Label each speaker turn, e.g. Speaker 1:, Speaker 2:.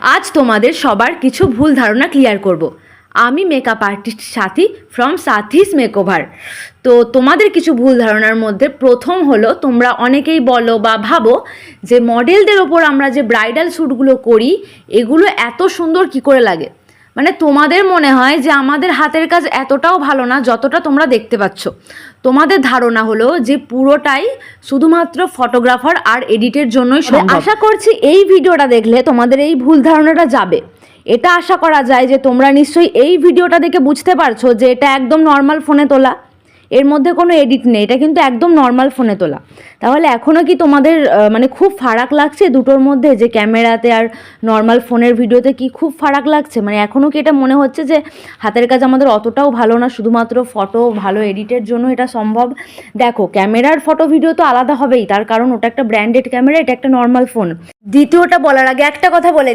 Speaker 1: আজ তোমাদের সবার কিছু ভুল ধারণা ক্লিয়ার করব। আমি makeup artist Sathi from Sathi's makeover তো তোমাদের কিছু ভুল ধারণার মধ্যে প্রথম হলো, তোমরা অনেকেই বলো বা ভাবো যে মডেলদের ওপর আমরা যে ব্রাইডাল শ্যুটগুলো করি, এগুলো এত সুন্দর কি করে লাগে? মানে তোমাদের মনে হয় যে আমাদের হাতের কাজ এতটাও ভালো না যতটা তোমরা দেখতে পাচ্ছ। তোমাদের ধারণা হলো যে পুরোটাই শুধুমাত্র ফটোগ্রাফার আর এডিটের জন্যই সম্ভব। আশা করছি এই ভিডিওটা দেখলে তোমাদের এই ভুল ধারণাটা যাবে। এটা আশা করা যায় যে তোমরা নিশ্চয়ই এই ভিডিওটা দেখে বুঝতে পারছ যে এটা একদম নর্মাল ফোনে তোলা। এর মধ্যে কোনো এডিট নেই, এটা কিন্তু একদম নর্মাল ফোনে তোলা। তাহলে এখনও কি তোমাদের মানে খুব ফারাক লাগছে দুটোর মধ্যে? যে ক্যামেরাতে আর নর্মাল ফোনের ভিডিওতে কি খুব ফারাক লাগছে? মানে এখনও কি এটা মনে হচ্ছে যে হাতের কাজ আমাদের অতটাও ভালো না, শুধুমাত্র ফটো ভালো এডিটের জন্য এটা সম্ভব? দেখো, ক্যামেরার ফটো ভিডিও তো আলাদা হবেই, তার কারণ ওটা একটা ব্র্যান্ডেড ক্যামেরা এটা একটা নর্মাল ফোন দ্বিতীয়টা বলার আগে একটা কথা বলে